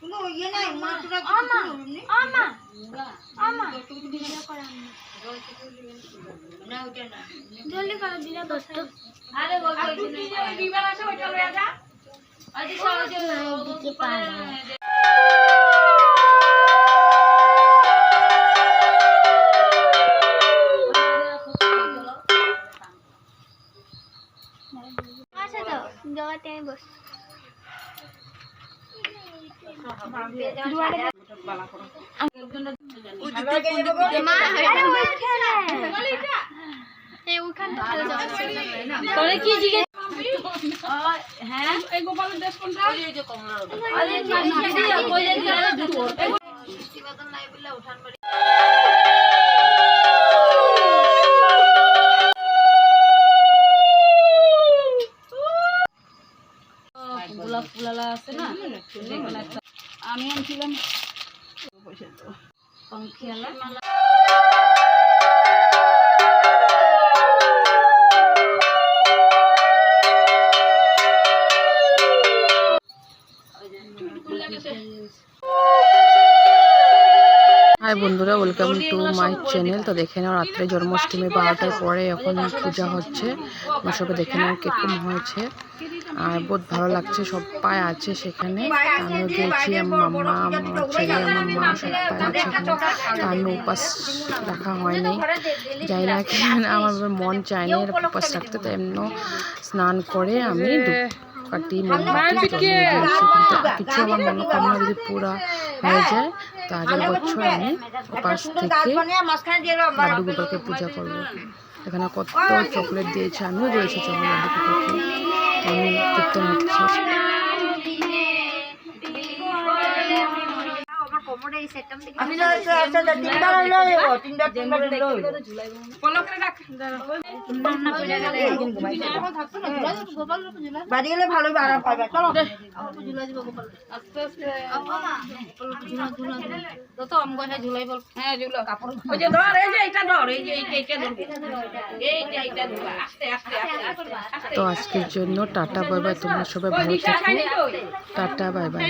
কোনো ইয়ে নাই ওটা না। জলদি করো দিলে দোস্ত আরে বল বিবার আছে ওইটা লয়ে যা আজ সহজে জগাতে আমি বস মা আরে ওইখানে এই ওইখানে তোরে কি জিজ্ঞেস হ্যাঁ গোলাপ ফুলালা আছে না আমি আনছিলাম। পাঙ্খিয়ালা হাই বন্ধুরা ওয়েলকাম টু মাই চ্যানেল তো দেখে নাও রাত্রে জন্মাষ্টমী বারোটার পরে এখন পূজা হচ্ছে। সবাই দেখে নাও কীরকম হয়েছে। আর বহুত ভালো লাগছে সবাই আছে সেখানে। আমিও গিয়েছি আমার মাম্মা আমার ছেলে আমার মা সবাই আছে এখানে। আমি উপাস রাখা হয়নি। যাই না কেন আমার মন চায়নি উপাস রাখতে তো এমন স্নান করে আমি কাটি মোমবাতি কিছু আমার মনোকামনা যদি পুরা হয়ে যায় তো আগের বছর আমি ওপাশ থেকে লাড্ডু গোপালকে পূজা করব। এখানে কত চকলেট দিয়েছে আমিও দিয়েছি চকলেট লাড্ডু গোপালকে। আমি কীর্তন হচ্ছে আমি না আচ্ছা আচ্ছা লই বাড়ি গেলে ভালো আরাম পাবে চলো। তো আম গয়া ঝুলাই বল হ্যাঁ যেগুলো কাপড় ওই যে ধর এই যে এটা ধর এই যে এইটা এইটা ধরবি এই যে এইটা ধরবা আস্তে আস্তে আস্তে আস্তে তো আজকের জন্য টাটা বাই বাই তোমরা সবাই ভালো থেকো। Tata bye bye.